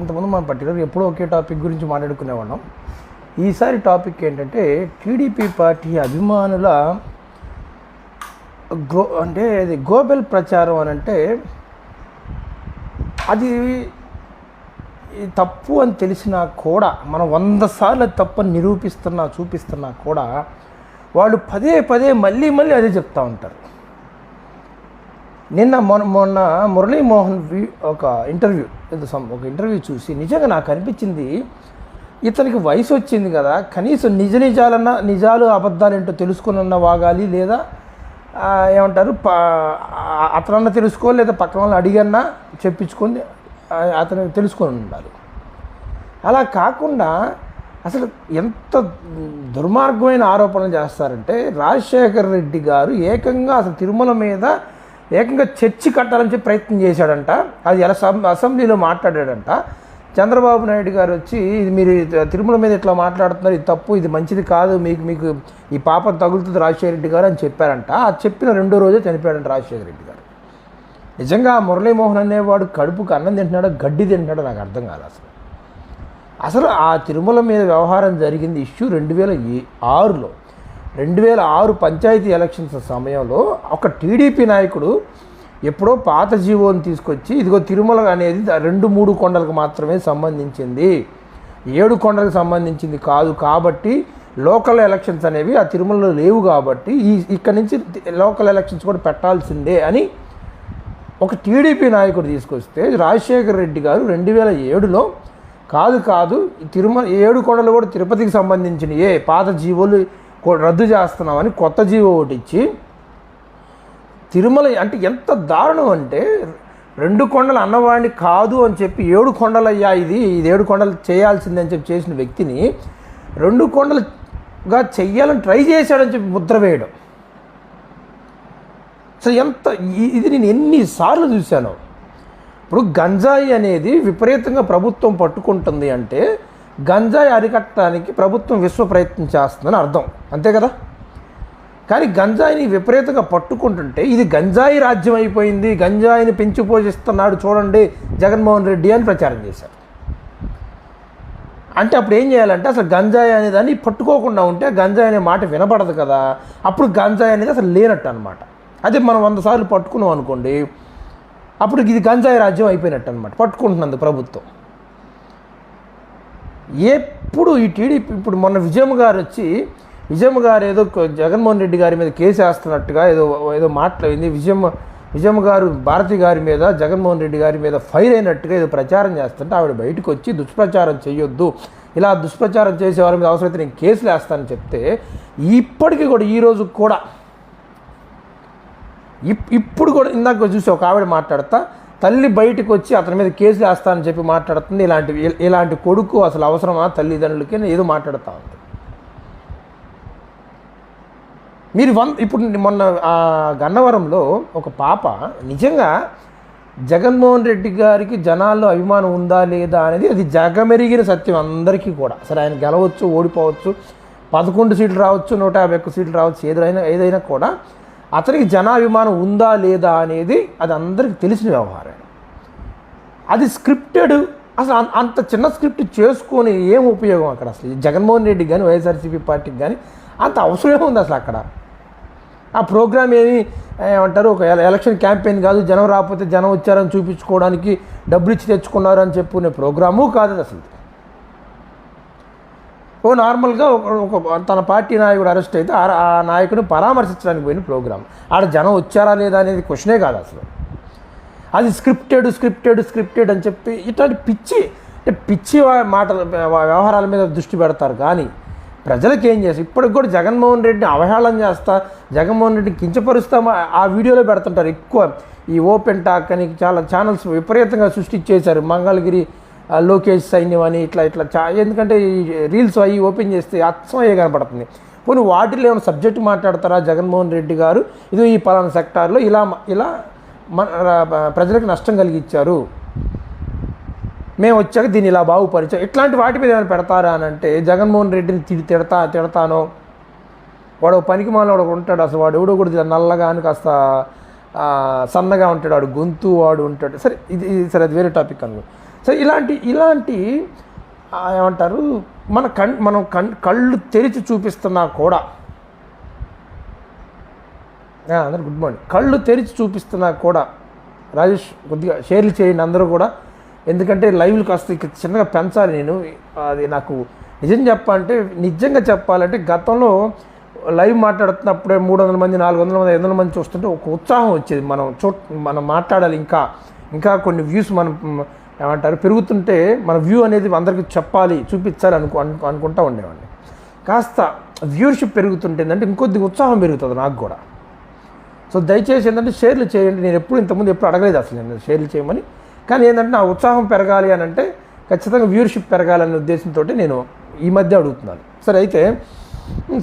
ఇంతకుముందు మనం పర్టికులర్ ఎప్పుడూ ఒకే టాపిక్ గురించి మాట్లాడుకునేవాళ్ళం. ఈసారి టాపిక్ ఏంటంటే టీడీపీ పార్టీ అభిమానుల గో అంటే అది గోబెల్ ప్రచారం అని అంటే అది తప్పు అని తెలిసినా కూడా మనం వంద సార్లు తప్పని తప్పు నిరూపిస్తున్నా చూపిస్తున్నా కూడా వాళ్ళు పదే పదే మళ్ళీ మళ్ళీ అదే చెప్తా ఉంటారు. నిన్న మొన్న మొన్న మురళీమోహన్ వి ఒక ఇంటర్వ్యూ ఒక ఇంటర్వ్యూ చూసి నిజంగా నాకు అనిపించింది ఇతనికి వయసు వచ్చింది కదా కనీసం నిజ నిజాలన్నా నిజాలు అబద్ధాలు ఏంటో తెలుసుకున్న వాగాలి లేదా ఏమంటారు ప అతనన్నా తెలుసుకో లేదా పక్కన వాళ్ళని అడిగన్నా చెప్పించుకొని అతను తెలుసుకొని ఉండాలి. అలా కాకుండా అసలు ఎంత దుర్మార్గమైన ఆరోపణలు చేస్తారంటే రాజశేఖర్ రెడ్డి గారు ఏకంగా అసలు తిరుమల మీద ఏకంగా చర్చి కట్టాలని చెప్పి ప్రయత్నం చేశాడంట. అది ఎలా అసెంబ్లీలో మాట్లాడాడంట. చంద్రబాబు నాయుడు గారు వచ్చి ఇది మీరు తిరుమల మీద ఇట్లా మాట్లాడుతున్నారు ఇది తప్పు ఇది మంచిది కాదు మీకు మీకు ఈ పాపం తగులుతుంది రాజశేఖర రెడ్డి గారు అని చెప్పారంట. ఆ చెప్పిన రెండో రోజే చనిపోయాడంట రాజశేఖర రెడ్డి గారు. నిజంగా మురళీమోహన్ అనేవాడు కడుపుకు అన్నం తింటున్నాడో గడ్డి తింటున్నాడో నాకు అర్థం కాదు అసలు. అసలు ఆ తిరుమల మీద వ్యవహారం జరిగింది ఇష్యూ రెండు వేల ఆరులో. రెండు వేల ఆరు పంచాయతీ ఎలక్షన్స్ సమయంలో ఒక టీడీపీ నాయకుడు ఎప్పుడో పాత జీవోని తీసుకొచ్చి ఇదిగో తిరుమల అనేది రెండు మూడు కొండలకు మాత్రమే సంబంధించింది. ఏడు కొండలకు సంబంధించింది కాదు కాబట్టి లోకల్ ఎలక్షన్స్ అనేవి ఆ తిరుమలలో లేవు కాబట్టి ఈ ఇక్కడ నుంచి లోకల్ ఎలక్షన్స్ కూడా పెట్టాల్సిందే అని ఒక టీడీపీ నాయకుడు తీసుకొస్తే రాజశేఖర రెడ్డి గారు రెండు వేల ఏడులో కాదు కాదు ఈ తిరుమల ఏడు కొండలు కూడా తిరుపతికి సంబంధించినయే పాత జీవోలు రద్దు చేస్తున్నామని కొత్త జీవో ఒకటి ఇచ్చి తిరుమల అంటే ఎంత దారుణం అంటే రెండు కొండలు అన్నవాడిని కాదు అని చెప్పి ఏడు కొండలు అయ్యా ఇది ఇది ఏడు కొండలు చేయాల్సిందే అని చెప్పి చేసిన వ్యక్తిని రెండు కొండలుగా చెయ్యాలని ట్రై చేశాడని చెప్పి ముద్ర వేయడం. సో ఎంత ఇది నేను ఎన్నిసార్లు చూశాను. ఇప్పుడు గంజాయి అనేది విపరీతంగా ప్రభుత్వం పట్టుకుంటుంది అంటే గంజాయి అరికట్టడానికి ప్రభుత్వం విశ్వ ప్రయత్నం చేస్తుందని అర్థం. అంతే కదా? కానీ గంజాయిని విపరీతంగా పట్టుకుంటుంటే ఇది గంజాయి రాజ్యం అయిపోయింది గంజాయిని పెంచి పోషిస్తున్నాడు చూడండి జగన్మోహన్ రెడ్డి అని ప్రచారం చేశారు. అంటే అప్పుడు ఏం చేయాలంటే అసలు గంజాయి అనే దాన్ని పట్టుకోకుండా ఉంటే గంజాయి అనే మాట వినపడదు కదా. అప్పుడు గంజాయి అనేది అసలు లేనట్టు అనమాట అదే మనం వంద సార్లు పట్టుకున్నాం అనుకోండి అప్పుడు ఇది గంజాయి రాజ్యం అయిపోయినట్టు అనమాట పట్టుకుంటున్నది ప్రభుత్వం. ఎప్పుడు ఈ టీడీపీ ఇప్పుడు మొన్న విజయమ్మ గారు వచ్చి విజయమ్మ గారు ఏదో జగన్మోహన్ రెడ్డి గారి మీద కేసు వేస్తున్నట్టుగా ఏదో ఏదో మాట్లాడింది విజయమ్మ విజయమ్మ గారు భారతి గారి మీద జగన్మోహన్ రెడ్డి గారి మీద ఫైర్ అయినట్టుగా ఏదో ప్రచారం చేస్తుంటే ఆవిడ బయటకు వచ్చి దుష్ప్రచారం చేయొద్దు ఇలా దుష్ప్రచారం చేసే వారి మీద అవసరమైతే నేను కేసులు వేస్తానని చెప్తే ఇప్పటికీ కూడా ఈరోజు కూడా ఇప్- ఇప్పుడు కూడా ఇందాక చూసి ఒక ఆవిడ మాట్లాడతా తల్లి బయటకు వచ్చి అతని మీద కేసులు వేస్తానని చెప్పి మాట్లాడుతుంది. ఇలాంటి ఇలాంటి కొడుకు అసలు అవసరమా తల్లిదండ్రులకి ఏదో మాట్లాడుతూ ఉంది. మీరు వన్ ఇప్పుడు మొన్న ఆ గన్నవరంలో ఒక పాప నిజంగా జగన్మోహన్ రెడ్డి గారికి జనాల్లో అభిమానం ఉందా లేదా అనేది అది జగమెరిగిన సత్యం అందరికీ కూడా. సరే ఆయన గెలవచ్చు ఓడిపోవచ్చు పదకొండు సీట్లు రావచ్చు నూట యాభై ఒక్క సీట్లు రావచ్చు ఏదైనా ఏదైనా కూడా అతనికి జనాభిమానం ఉందా లేదా అనేది అది అందరికీ తెలిసిన వ్యవహారం. అది స్క్రిప్టెడ్ అసలు అంత చిన్న స్క్రిప్ట్ చేసుకొని ఏం ఉపయోగం అక్కడ అసలు? జగన్మోహన్ రెడ్డి కానీ వైఎస్ఆర్సీపీ పార్టీకి కానీ అంత అవసరమే ఉంది అసలు అక్కడ? ఆ ప్రోగ్రామ్ ఏమి ఏమంటారు ఒక ఎలక్షన్ క్యాంపెయిన్ కాదు జనం రాకపోతే జనం వచ్చారని చూపించుకోవడానికి డబ్బులు ఇచ్చి తెచ్చుకున్నారు అని చెప్పుకునే ప్రోగ్రాము కాదు అసలు. ఓ నార్మల్గా ఒక తన పార్టీ నాయకుడు అరెస్ట్ అయితే ఆ నాయకుని పరామర్శించడానికి పోయిన ప్రోగ్రామ్. ఆడ జనం వచ్చారా లేదా అనేది క్వశ్చనే కాదు అసలు. అది స్క్రిప్టెడ్ స్క్రిప్టెడ్ స్క్రిప్టెడ్ అని చెప్పి ఇట్లాంటి పిచ్చి అంటే పిచ్చి మాటల వ్యవహారాల మీద దృష్టి పెడతారు. కానీ ప్రజలకు ఏం చేస్తారు? ఇప్పటికి కూడా జగన్మోహన్ రెడ్డిని అవహేళన చేస్తా జగన్మోహన్ రెడ్డిని కించపరుస్తాం ఆ వీడియోలో పెడుతుంటారు ఎక్కువ. ఈ ఓపెన్ టాక్ అని చాలా ఛానల్స్ విపరీతంగా సృష్టించేశారు మంగళగిరి లోకేష్ సైన్యం అని ఇట్లా ఇట్లా చా ఎందుకంటే ఈ రీల్స్ అవి ఓపెన్ చేస్తే అచ్చం కనపడుతుంది. పోనీ వాటిలో ఏమైనా సబ్జెక్ట్ మాట్లాడతారా జగన్మోహన్ రెడ్డి గారు? ఇది ఈ పలానా సెక్టార్లో ఇలా ఇలా మన ప్రజలకు నష్టం కలిగించారు మేము వచ్చాక దీన్ని ఇలా బాగుపరిచాం. ఇట్లాంటి వాటి మీద ఏమైనా పెడతారా అని అంటే జగన్మోహన్ రెడ్డిని తిడి తిడతా తిడతానో? వాడు పనికి మాల వాడు ఉంటాడు అసలు. వాడు ఎవడో కూడా నల్లగా అని కాస్త సన్నగా ఉంటాడు. వాడు గొంతు వాడు ఉంటాడు. సరే ఇది ఇది సరే అది వేరే టాపిక్ అనుకో. సో ఇలాంటి ఇలాంటి ఏమంటారు మన కన్ మనం కన్ కళ్ళు తెరిచి చూపిస్తున్నా కూడా. అందరు గుడ్ మార్నింగ్. కళ్ళు తెరిచి చూపిస్తున్నా కూడా. రాజేష్ కొద్దిగా షేర్లు చేయండి అందరూ కూడా. ఎందుకంటే లైవ్లు కాస్త చిన్నగా పెంచాలి నేను. అది నాకు నిజం చెప్పాలంటే నిజంగా చెప్పాలంటే గతంలో లైవ్ మాట్లాడుతున్నప్పుడే మూడు వందల మంది నాలుగు వందల మంది ఐదు వందల మంది చూస్తుంటే ఒక ఉత్సాహం వచ్చేది. మనం చూ మనం మాట్లాడాలి ఇంకా. ఇంకా కొన్ని వ్యూస్ మనం ఏమంటారు? పెరుగుతుంటే మన వ్యూ అనేది అందరికీ చెప్పాలి చూపించాలి అనుకు అను అనుకుంటా ఉండేవాడిని. కాస్త వ్యూర్షిప్ పెరుగుతుంటే ఏంటంటే ఇంకొద్ది ఉత్సాహం పెరుగుతుంది నాకు కూడా. సో దయచేసి ఏంటంటే షేర్లు చేయండి. నేను ఎప్పుడు ఇంతకుముందు ఎప్పుడు అడగలేదు అసలు నేను షేర్లు చేయమని. కానీ ఏంటంటే నా ఉత్సాహం పెరగాలి అని అంటే ఖచ్చితంగా వ్యూర్షిప్ పెరగాలనే ఉద్దేశంతో నేను ఈ మధ్య అడుగుతున్నాను. సరే అయితే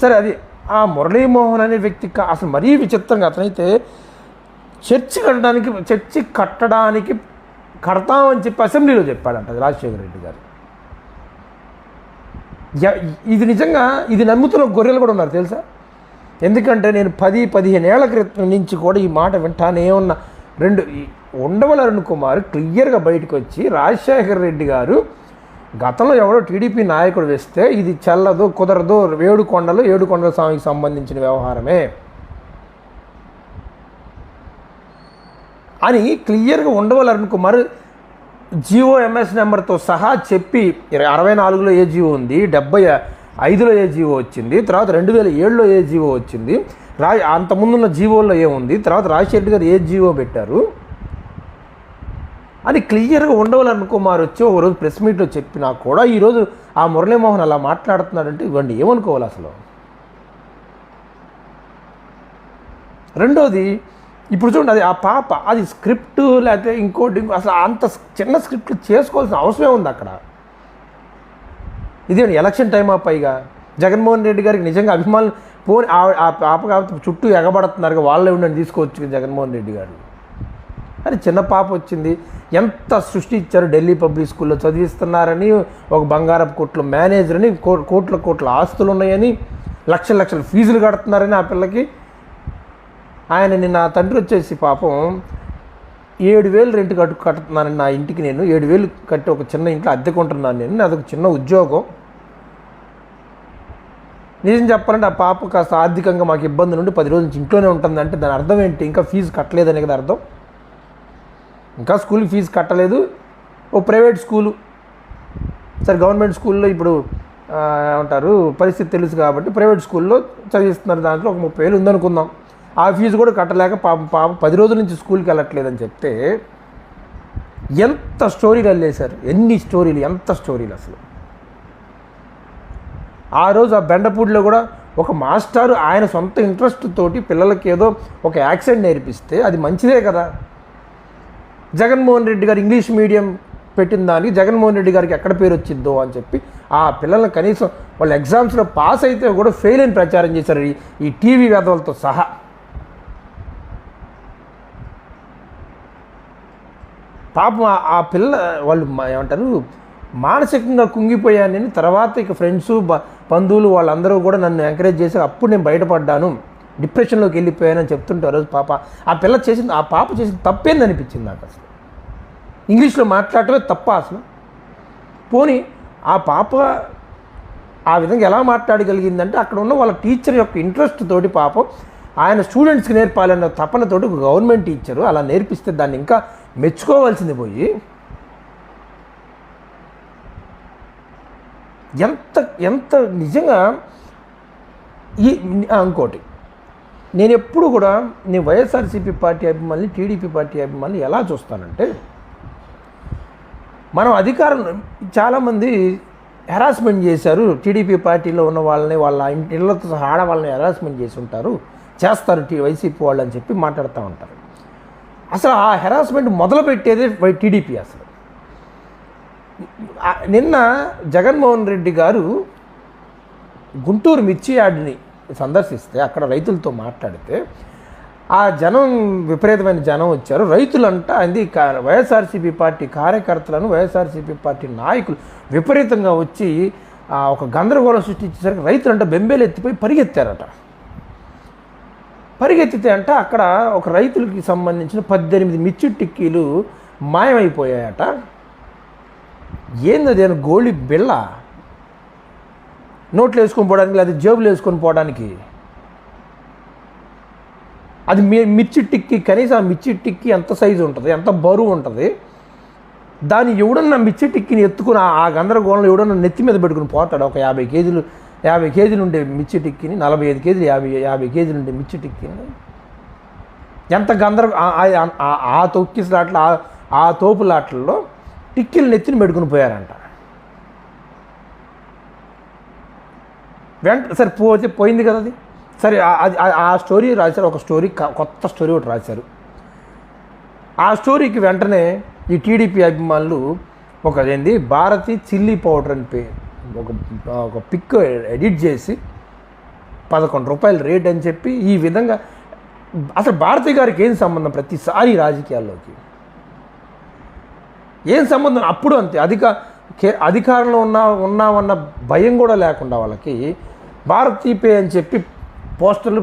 సరే అది ఆ మురళీమోహన్ అనే వ్యక్తి అసలు మరీ విచిత్రంగా అతనైతే చర్చి కట్టడానికి చర్చి కట్టడానికి కడతామని చెప్పి అసెంబ్లీలో చెప్పాడంట రాజశేఖర రెడ్డి గారు. ఇది నిజంగా ఇది నమ్ముతున్న గొర్రెలు కూడా ఉన్నారు తెలుసా? ఎందుకంటే నేను పది పదిహేను ఏళ్ళ క్రితం నుంచి కూడా ఈ మాట వింటానే ఉన్న. రెండు ఉండవల అరుణ్ కుమార్ క్లియర్గా బయటకు వచ్చి రాజశేఖర రెడ్డి గారు గతంలో ఎవరో టీడీపీ నాయకుడు వేస్తే ఇది చల్లదు కుదరదు ఏడు కొండలు ఏడు కొండల స్వామికి సంబంధించిన వ్యవహారమే. అని క్లియర్గా ఉండవల అరుణ్ కుమార్. జియో ఎంఎస్ నెంబర్తో సహా చెప్పి అరవై నాలుగులో ఏ జియో ఉంది డెబ్బై ఐదులో ఏ జియో వచ్చింది తర్వాత రెండు వేల ఏడులో ఏ జియో వచ్చింది రా అంతకుముందున్న జీవోల్లో ఏముంది తర్వాత రాజశేఖర్ గారు ఏ జియో పెట్టారు అని క్లియర్గా ఉండవల్ అరుణ్ కుమార్ వచ్చి ఒక రోజు ప్రెస్ మీట్లో చెప్పినా కూడా ఈరోజు ఆ మురళీమోహన్ అలా మాట్లాడుతున్నాడంటే ఇవ్వండి ఏమనుకోవాలి అసలు? రెండోది ఇప్పుడు చూడండి అది ఆ పాప అది స్క్రిప్ట్ లేకపోతే ఇంకోటి ఇంకో- అసలు అంత చిన్న స్క్రిప్ట్ చేసుకోవాల్సిన అవసరమే ఉంది అక్కడ. ఇదే ఎలక్షన్ టైం ఆ పైగా? జగన్మోహన్ రెడ్డి గారికి నిజంగా అభిమానులు పోని ఆ- ఆ పాప కాబట్టి చుట్టూ ఎగబడుతున్నారు వాళ్ళే ఉండండి తీసుకోవచ్చు జగన్మోహన్ రెడ్డి గారు. అది చిన్న పాప వచ్చింది ఎంత సృష్టించారు ఢిల్లీ పబ్లిక్ స్కూల్లో? చదివిస్తున్నారని ఒక బంగారపు కోట్ల మేనేజర్ అని కో- కోట్ల కోట్ల ఆస్తులు ఉన్నాయని లక్షల లక్షల ఫీజులు కడుతున్నారని ఆ పిల్లకి. ఆయన నిన్న తండ్రి వచ్చేసి పాపం ఏడు వేలు రెంట్ కట్టు కట్టుతున్నాను నా ఇంటికి నేను. ఏడు వేలు కట్టి ఒక చిన్న ఇంట్లో అద్దెకుంటున్నాను నేను. అదొక చిన్న ఉద్యోగం. నిజం చెప్పాలంటే ఆ పాప కాస్త ఆర్థికంగా మాకు ఇబ్బంది నుండి పది రోజుల నుంచి ఇంట్లోనే ఉంటుందంటే దాని అర్థం ఏంటి? ఇంకా ఫీజు కట్టలేదనే కదా అర్థం. ఇంకా స్కూల్ ఫీజు కట్టలేదు. ఓ ప్రైవేట్ స్కూలు. సరే గవర్నమెంట్ స్కూల్లో ఇప్పుడు ఏమంటారు పరిస్థితి తెలుసు కాబట్టి ప్రైవేట్ స్కూల్లో చదివిస్తున్నారు. దాంట్లో ఒక ముప్పై వేలు ఉందనుకుందాం. ఆ ఫీజు కూడా కట్టలేక పాప పాప పది రోజుల నుంచి స్కూల్కి వెళ్ళట్లేదని చెప్తే ఎంత స్టోరీలు వెళ్ళేశారు ఎన్ని స్టోరీలు ఎంత స్టోరీలు అసలు? ఆ రోజు ఆ బెండపూడిలో కూడా ఒక మాస్టారు ఆయన సొంత ఇంట్రెస్ట్ తోటి పిల్లలకి ఏదో ఒక యాక్సెంట్ నేర్పిస్తే అది మంచిదే కదా. జగన్మోహన్ రెడ్డి గారు ఇంగ్లీష్ మీడియం పెట్టిన దానికి జగన్మోహన్ రెడ్డి గారికి ఎక్కడ పేరు వచ్చిందో అని చెప్పి ఆ పిల్లల్ని కనీసం వాళ్ళు ఎగ్జామ్స్లో పాస్ అయితే కూడా ఫెయిల్ అని ప్రచారం చేశారు ఈ- ఈ టీవీ వేదవులతో సహా. పాపం ఆ- పిల్ల వాళ్ళు ఏమంటారు మానసికంగా కుంగిపోయానని తర్వాత ఇక ఫ్రెండ్స్ బంధువులు వాళ్ళందరూ కూడా నన్ను ఎంకరేజ్ చేసి అప్పుడు నేను బయటపడ్డాను. డిప్రెషన్లోకి వెళ్ళిపోయానని చెప్తుంటే ఆ రోజు పాప. ఆ పిల్ల చేసింది ఆ పాప చేసింది తప్పేంది అనిపించింది నాకు అసలు. ఇంగ్లీష్లో మాట్లాడటమే తప్ప అసలు. పోనీ ఆ పాప ఆ విధంగా ఎలా మాట్లాడగలిగిందంటే అక్కడ ఉన్న వాళ్ళ టీచర్ యొక్క ఇంట్రెస్ట్ తోటి పాపం ఆయన స్టూడెంట్స్కి నేర్పాలన్న తపనతోటి ఒక గవర్నమెంట్ టీచరు అలా నేర్పిస్తే దాన్ని ఇంకా మెచ్చుకోవాల్సింది పోయి ఎంత ఎంత నిజంగా ఈ ఇంకోటి. నేను ఎప్పుడు కూడా నేను వైఎస్ఆర్సీపీ పార్టీ అభిమానులు టీడీపీ పార్టీ అభిమానులు ఎలా చూస్తానంటే మనం అధికారం చాలామంది హెరాస్మెంట్ చేశారు. టీడీపీ పార్టీలో ఉన్న వాళ్ళని వాళ్ళ ఇంటి సహా ఆడవాళ్ళని హెరాస్మెంట్ చేసి ఉంటారు. చేస్తారు టీ వైసీపీ వాళ్ళు అని చెప్పి మాట్లాడుతూ ఉంటారు. అసలు ఆ హెరాస్మెంట్ మొదలుపెట్టేదే వై టీడీపీ అసలు. నిన్న జగన్మోహన్ రెడ్డి గారు గుంటూరు మిర్చి యార్డ్ని సందర్శిస్తే అక్కడ రైతులతో మాట్లాడితే ఆ జనం విపరీతమైన జనం వచ్చారు. రైతులంట అది వైఎస్ఆర్సీపీ పార్టీ కార్యకర్తలను వైఎస్ఆర్సీపీ పార్టీ నాయకులు విపరీతంగా వచ్చి ఆ, ఒక గందరగోళం సృష్టించేసరికి రైతులంట బెంబేలు ఎత్తిపోయి పరిగెత్తారట. పరిగెత్తితే అంటే అక్కడ ఒక రైతులకి సంబంధించిన పద్దెనిమిది మిర్చి టిక్కీలు మాయమైపోయాయట. ఏంది అదేనా గోళి బిళ్ళ? నోట్లు వేసుకొని పోవడానికి లేదా జేబులు వేసుకొని పోవడానికి? అది మీ మిర్చి టిక్కి కనీసం ఆ మిర్చి టిక్కి ఎంత సైజు ఉంటుంది ఎంత బరువు ఉంటుంది? దాన్ని ఎవడన్నా మిర్చి టిక్కిని ఎత్తుకుని ఆ- ఆ గందరగోళంలో ఎవడన్నా నెత్తి మీద పెట్టుకుని పోతాడు? ఒక యాభై కేజీలు యాభై కేజీలు ఉండే మిర్చి టిక్కిని నలభై ఐదు కేజీలు యాభై యాభై కేజీలు ఉండే మిర్చి టిక్కిని. ఎంత గందర ఆ- ఆ- ఆ- ఆ ఆ- తోపులాట్లలో టిక్కిలు నెత్తిని పెట్టుకుని పోయారంట. వెంట సరే పోతే పోయింది కదా అది. సరే అది ఆ- స్టోరీ రాశారు ఒక స్టోరీ కొత్త స్టోరీ ఒకటి రాశారు. ఆ స్టోరీకి వెంటనే ఈ టీడీపీ అభిమానులు ఒక ఏంది భారతి చిల్లీ పౌడర్ అని పే ఒక ఒక పిక్ ఎడిట్ చేసి పదకొండు రూపాయల రేట్ అని చెప్పి ఈ విధంగా అసలు భారతి గారికి ఏం సంబంధం ప్రతిసారి రాజకీయాల్లోకి? ఏం సంబంధం? అప్పుడు అంతే. అధిక అధికారంలో ఉన్న ఉన్నామన్న భయం కూడా లేకుండా వాళ్ళకి భారతీ పే అని చెప్పి పోస్టర్లు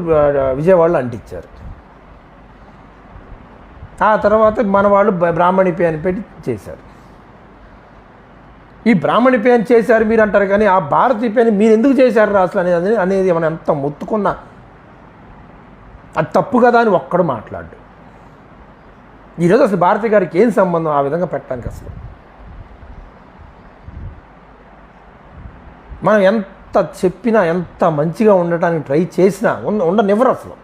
విజయవాడలో అంటించారు. ఆ తర్వాత మన వాళ్ళు బ్రాహ్మణి పే అని పెట్టి చేశారు. ఈ బ్రాహ్మణి పేరు చేశారు మీరు అంటారు కానీ ఆ భారతీ పేరు మీరు ఎందుకు చేశారు అసలు అనేది అనేది మనం ఎంత మొత్తుకున్నా? అది తప్పు కదా అని ఒక్కడు మాట్లాడు ఈరోజు అసలు భారతి గారికి ఏం సంబంధం ఆ విధంగా పెట్టడానికి అసలు? మనం ఎంత చెప్పినా ఎంత మంచిగా ఉండటానికి ట్రై చేసినా ఉండ ఉండనివ్వరు అసలు.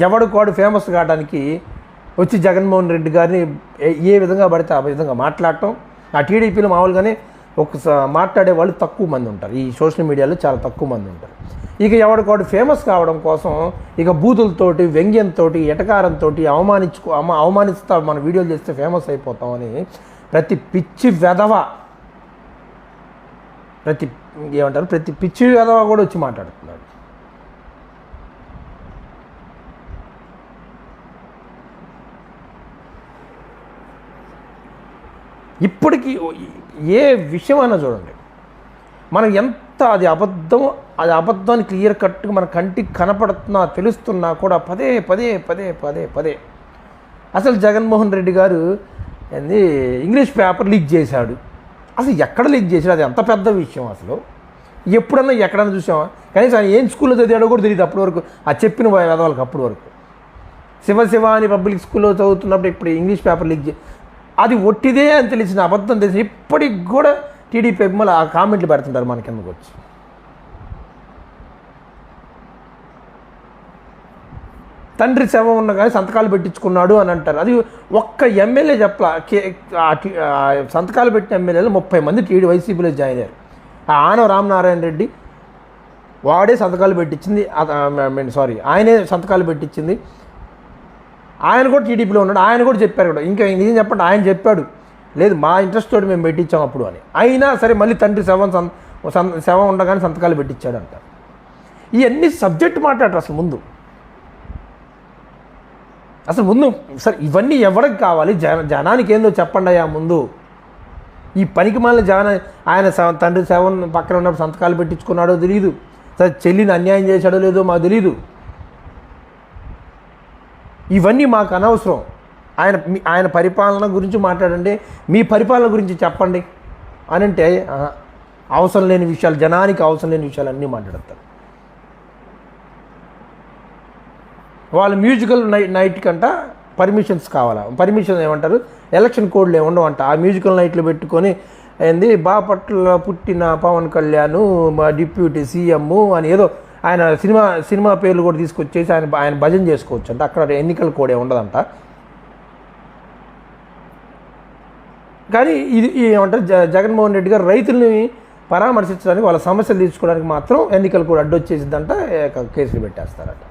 ఎవడు కోడు ఫేమస్ కావడానికి వచ్చి జగన్మోహన్ రెడ్డి గారిని ఏ- ఏ విధంగా పడితే ఆ విధంగా మాట్లాడటం ఆ టీడీపీలో మామూలుగానే ఒక మాట్లాడే వాళ్ళు తక్కువ మంది ఉంటారు. ఈ సోషల్ మీడియాలో చాలా తక్కువ మంది ఉంటారు. ఇక ఎవడికోడు ఫేమస్ కావడం కోసం ఇక బూతులతోటి వ్యంగ్యంతో ఎటకారంతో అవమానించుకో అమ అవమానిస్తా మన వీడియోలు చేస్తే ఫేమస్ అయిపోతామని ప్రతి పిచ్చి వెధవ ప్రతి ఏమంటారు? ప్రతి పిచ్చి వెధవ కూడా వచ్చి మాట్లాడుతున్నాడు ఇప్పటికీ ఏ విషయం చూడండి. మనం ఎంత అది అబద్ధం అది అబద్ధాన్ని క్లియర్ కట్గా మన కంటికి కనపడుతున్నా తెలుస్తున్నా కూడా పదే పదే పదే పదే పదే. అసలు జగన్మోహన్ రెడ్డి గారు ఏంది ఇంగ్లీష్ పేపర్ లీక్ చేశాడు. అసలు ఎక్కడ లీక్ చేశాడు? అది ఎంత పెద్ద విషయం అసలు. ఎప్పుడన్నా ఎక్కడన్నా చూసామా? కనీసం ఆయన ఏం స్కూల్లో చదివాడో కూడా తెలియదు అప్పటి వరకు. ఆ చెప్పిన వేదవాళ్ళకి అప్పటి వరకు. శివ శివ అని పబ్లిక్ స్కూల్లో చదువుతున్నప్పుడు ఇప్పుడు ఇంగ్లీష్ పేపర్ లీక్ చే అది ఒట్టిదే అని తెలిసిన అబద్ధం తెలిసి ఇప్పటికి కూడా టీడీపీ అభిమానులు ఆ కామెంట్లు పెడుతుంటారు మన కిందకు వచ్చి. తండ్రి శవం ఉన్న కానీ సంతకాలు పెట్టించుకున్నాడు అని అంటారు. అది ఒక్క ఎమ్మెల్యే చెప్పలా. కే- సంతకాలు పెట్టిన ఎమ్మెల్యేలు ముప్పై మంది టీడీ వైసీపీలో జాయిన్ అయ్యారు. ఆ ఆనవ రామనారాయణ రెడ్డి వాడే సంతకాలు పెట్టించింది. సారీ ఆయనే సంతకాలు పెట్టించింది. ఆయన కూడా టీడీపీలో ఉన్నాడు ఆయన కూడా చెప్పారు కూడా. ఇంకా నిజం చెప్పండి ఆయన చెప్పాడు. లేదు మా ఇంట్రెస్ట్ తోటి మేము పెట్టించాం అప్పుడు అని. అయినా సరే మళ్ళీ తండ్రి శవం సం శవం ఉండగానే సంతకాలు పెట్టించాడంట. ఇవన్నీ సబ్జెక్ట్ మాట్లాడరు అసలు ముందు. అసలు ముందు సరే ఇవన్నీ ఎవరికి కావాలి? జన జనానికి ఏందో చెప్పండి అయ్యా ముందు. ఈ పనికి మళ్ళీ జగన్ ఆయన తండ్రి శవం పక్కన ఉన్నప్పుడు సంతకాలు పెట్టించుకున్నాడో తెలియదు సరే చెల్లిని అన్యాయం చేశాడో లేదో మాకు తెలియదు ఇవన్నీ మాకు అనవసరం. ఆయన ఆయన పరిపాలన గురించి మాట్లాడండి. మీ పరిపాలన గురించి చెప్పండి. అని అంటే అవసరం లేని విషయాలు జనానికి అవసరం లేని విషయాలు అన్నీ మాట్లాడతారు. వాళ్ళు మ్యూజికల్ నైట్ నైట్ కంట పర్మిషన్స్ కావాలా? పర్మిషన్ ఏమంటారు? ఎలక్షన్ కోడ్లు ఏముండవంట ఆ మ్యూజికల్ నైట్లు పెట్టుకొని ఏంది బాపట్ల పుట్టిన పవన్ కళ్యాణ్ మా డిప్యూటీ సీఎం అని ఏదో ఆయన సినిమా సినిమా పేర్లు కూడా తీసుకొచ్చేసి ఆయన ఆయన భజన చేసుకోవచ్చు అంట అక్కడ ఎన్నికలు కూడా ఉండదంట. కానీ ఇది ఈ ఏమంటారు జ జగన్మోహన్ రెడ్డి గారు రైతుల్ని పరామర్శించడానికి వాళ్ళ సమస్యలు తీర్చుకోవడానికి మాత్రం ఎన్నికలు కూడా అడ్డొచ్చేసిద్దంట కేసులు పెట్టేస్తారట.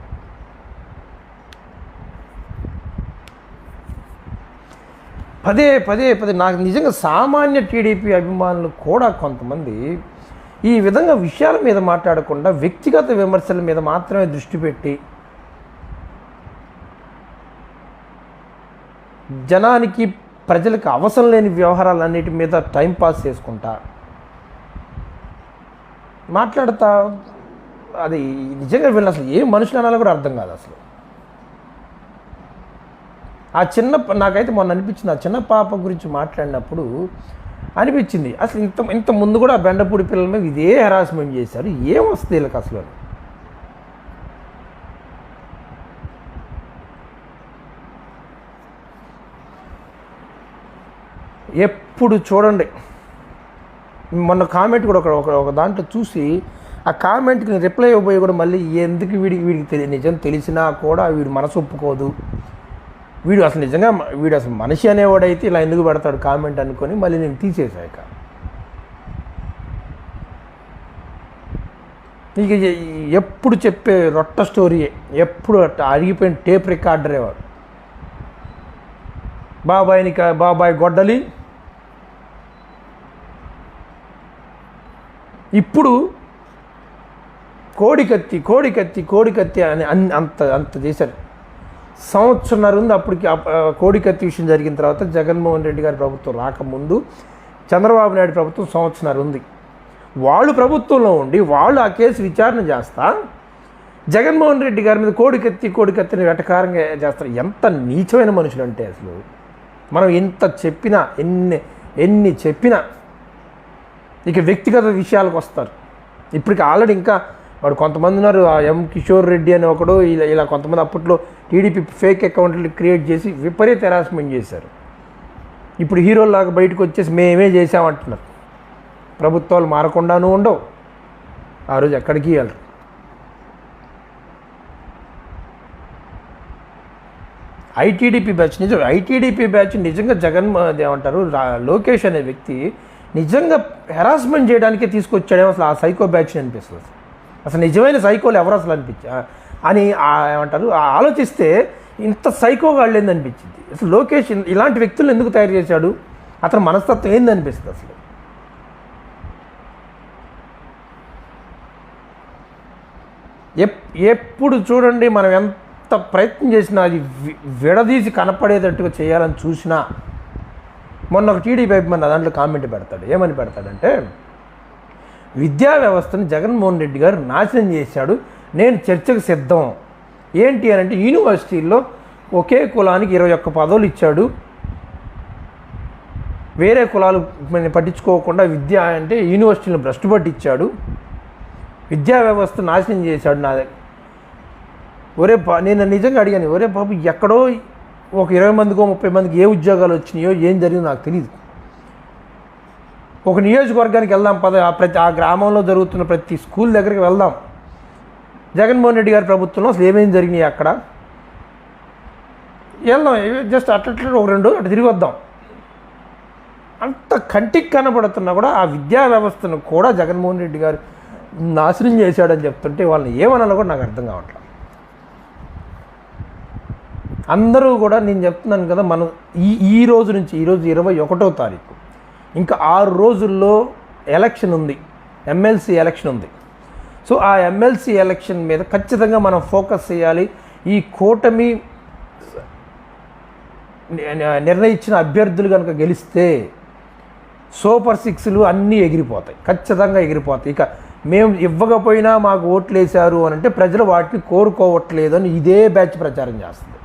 పదే పదే పదే నాకు నిజంగా సామాన్య టీడీపీ అభిమానులు కూడా కొంతమంది ఈ విధంగా విషయాల మీద మాట్లాడకుండా వ్యక్తిగత విమర్శల మీద మాత్రమే దృష్టి పెట్టి జనానికి ప్రజలకు అవసరం లేని వ్యవహారాలన్నిటి మీద టైం పాస్ చేసుకుంటా. మాట్లాడతా అది నిజంగా వీళ్ళు అసలు ఏ మనుషులు అనాలో కూడా అర్థం కాదు అసలు. ఆ చిన్న నాకైతే మొన్న అనిపించింది ఆ చిన్న పాప గురించి మాట్లాడినప్పుడు అనిపించింది. అసలు ఇంత ఇంత ముందు కూడా ఆ బెండపూడి పిల్లల మీద ఇదే హెరాస్మెంట్ చేశారు. ఏం వస్తుంది వీళ్ళకి అసలు? ఎప్పుడు చూడండి. మొన్న కామెంట్ కూడా ఒక ఒక- దాంట్లో చూసి ఆ కామెంట్కి రిప్లై ఇవ్వబోయి కూడా మళ్ళీ ఎందుకు వీడికి వీడికి తెలియ నిజం తెలిసినా కూడా వీడు మనసు ఒప్పుకోదు. వీడు అసలు నిజంగా వీడు అసలు మనిషి అనేవాడైతే ఇలా ఎందుకు పెడతాడు కామెంట్ అనుకొని మళ్ళీ నేను తీసేసాక ఇక. ఎప్పుడు చెప్పే రొట్ట స్టోరీయే. ఎప్పుడు అట్ట అరిగిపోయిన టేప్ రికార్డరే వాడు. బాబాయిని క- బాబాయ్ గొడ్డలి. ఇప్పుడు కోడికత్తి కోడికత్తి కోడికత్తి అని అంత అంత చేశారు. సంవత్సరంన్నర ఉంది. అప్పటికి ఆ- కోడికత్తి విషయం జరిగిన తర్వాత జగన్మోహన్ రెడ్డి గారి ప్రభుత్వం రాకముందు చంద్రబాబు నాయుడు ప్రభుత్వం సంవత్సరంన్నర ఉంది. వాళ్ళు ప్రభుత్వంలో ఉండి వాళ్ళు ఆ కేసు విచారణ చేస్తా జగన్మోహన్ రెడ్డి గారి మీద కోడికత్తి కోడికత్తిని వెటకారంగా చేస్తారు ఎంత నీచమైన మనుషులు అంటే అసలు. మనం ఎంత చెప్పినా ఎన్ని ఎన్ని చెప్పినా ఇక వ్యక్తిగత విషయాలకు వస్తారు. ఇప్పటికి ఆల్రెడీ ఇంకా వాడు కొంతమంది ఉన్నారు ఆ ఎం కిషోర్ రెడ్డి అని ఒకడు ఇలా ఇలా కొంతమంది అప్పట్లో టీడీపీ ఫేక్ అకౌంట్లు క్రియేట్ చేసి విపరీత హెరాస్మెంట్ చేశారు. ఇప్పుడు హీరోలాగా బయటకు వచ్చేసి మేమే చేసామంటున్నారు ప్రభుత్వాలు మారకుండాను ఉండవు. ఆ రోజు ఎక్కడికి వెళ్ళరు. ఐటీడీపీ బ్యాచ్ నిజం ఐటీడీపీ బ్యాచ్ నిజంగా జగన్ ఏమంటారు లోకేష్ అనే వ్యక్తి నిజంగా హెరాస్మెంట్ చేయడానికే తీసుకొచ్చాడేమో అసలు ఆ సైకో బ్యాచ్ అనిపిస్తుంది. అసలు. నిజమైన సైకోలు ఎవరు అసలు అనిపించా అని ఏమంటారు ఆలోచిస్తే ఇంత సైకోగా వెళ్ళింది అనిపించింది? అసలు లోకేష్ ఇలాంటి వ్యక్తులను ఎందుకు తయారు చేశాడు? అతని మనస్తత్వం ఏంది అనిపిస్తుంది అసలు? ఎప్పుడు చూడండి మనం ఎంత ప్రయత్నం చేసినా అది వి- విడదీసి కనపడేటట్టుగా చేయాలని చూసినా మొన్న ఒక టీడీపీ అభిమాని దాంట్లో కామెంట్ పెడతాడు. ఏమని పెడతాడంటే విద్యా వ్యవస్థను జగన్మోహన్ రెడ్డి గారు నాశనం చేశాడు. నేను చర్చకు సిద్ధం. ఏంటి అని అంటే యూనివర్సిటీల్లో ఒకే కులానికి ఇరవై ఒక్క పదవులు ఇచ్చాడు. వేరే కులాలు పట్టించుకోకుండా విద్య అంటే యూనివర్సిటీలను భ్రష్టు పట్టించాడు. విద్యా వ్యవస్థ నాశనం చేశాడు నా దగ్గర. ఒరే బా నేను నిజంగా అడిగాను ఒరే బాబు ఎక్కడో ఒక ఇరవై మందికో ముప్పై మందికి ఏ ఉద్యోగాలు వచ్చినాయో ఏం జరిగిందో నాకు తెలియదు ఒక నియోజకవర్గానికి వెళ్దాం పద ప్రతి ఆ గ్రామంలో జరుగుతున్న ప్రతి స్కూల్ దగ్గరికి వెళ్దాం. జగన్మోహన్ రెడ్డి గారి ప్రభుత్వంలో అసలు ఏమేమి జరిగినాయి అక్కడ? వెళ్దాం జస్ట్ అట్లట్లు ఒక రెండు అటు తిరిగి వద్దాం. అంత కంటికి కనబడుతున్నా కూడా ఆ విద్యా వ్యవస్థను కూడా జగన్మోహన్ రెడ్డి గారు నాశనం చేశాడని చెప్తుంటే వాళ్ళని ఏమనాలో కూడా నాకు అర్థం కావట్లేదు అందరూ కూడా నేను చెప్తున్నాను కదా మనం ఈ ఈ రోజు నుంచి ఈరోజు ఇరవై ఒకటో తారీఖు. ఇంకా ఆరు రోజుల్లో ఎలక్షన్ ఉంది. ఎమ్మెల్సీ ఎలక్షన్ ఉంది. సో ఆ ఎమ్మెల్సీ ఎలక్షన్ మీద ఖచ్చితంగా మనం ఫోకస్ చేయాలి. ఈ కూటమి నిర్ణయించిన అభ్యర్థులు కనుక గెలిస్తే సూపర్ సిక్స్లు అన్నీ ఎగిరిపోతాయి. ఖచ్చితంగా ఎగిరిపోతాయి. ఇక మేము ఇవ్వకపోయినా మాకు ఓట్లు వేశారు అని అంటే ప్రజలు వాటిని కోరుకోవట్లేదు అని ఇదే బ్యాచ్ ప్రచారం చేస్తుంది.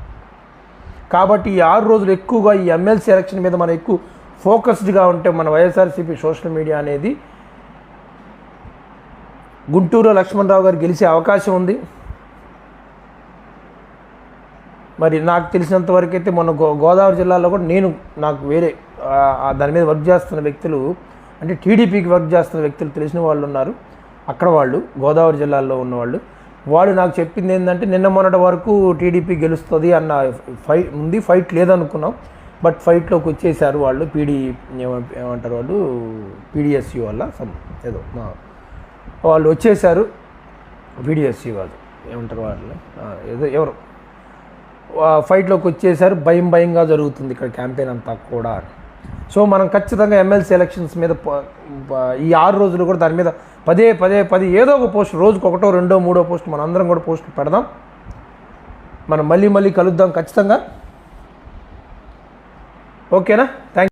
కాబట్టి ఈ ఆరు రోజులు ఎక్కువగా ఈ ఎమ్మెల్సీ ఎలక్షన్ మీద మనం ఎక్కువ ఫోకస్డ్గా ఉంటే మన వైఎస్ఆర్సీపీ సోషల్ మీడియా అనేది గుంటూరు లక్ష్మణరావు గారు గెలిచే అవకాశం ఉంది. మరి నాకు తెలిసినంత వరకు అయితే మొన్న గో గోదావరి జిల్లాలో కూడా నేను నాకు వేరే దాని మీద వర్క్ చేస్తున్న వ్యక్తులు అంటే టీడీపీకి వర్క్ చేస్తున్న వ్యక్తులు తెలిసిన వాళ్ళు ఉన్నారు. అక్కడ వాళ్ళు గోదావరి జిల్లాలో ఉన్నవాళ్ళు వాళ్ళు. నాకు చెప్పింది ఏంటంటే నిన్న మొన్నటి వరకు టీడీపీ గెలుస్తుంది అన్న ఫైట్ ఉంది ఫైట్ లేదనుకున్నాం. బట్ ఫైట్లోకి వచ్చేసారు వాళ్ళు పీడీ ఏమ- ఏమంటారు వాళ్ళు పీడిఎస్సి వల్ల సమ్ ఏదో మా వాళ్ళు వచ్చేసారు పీడిఎస్సి వాళ్ళు ఏమంటారు వాళ్ళు ఏదో ఎవరు? ఫైట్లోకి వచ్చేసారు భయం భయంగా జరుగుతుంది ఇక్కడ క్యాంపెయిన్ అంతా కూడా సో మనం ఖచ్చితంగా ఎమ్మెల్సీ ఎలక్షన్స్ మీద ఈ ఆరు రోజులు కూడా దాని మీద పదే పదే పది ఏదో ఒక పోస్ట్ రోజుకు ఒకటో రెండో మూడో పోస్ట్ మనం అందరం కూడా పోస్ట్ పెడదాం. మనం మళ్ళీ మళ్ళీ కలుద్దాం ఖచ్చితంగా. Okay, na? Thank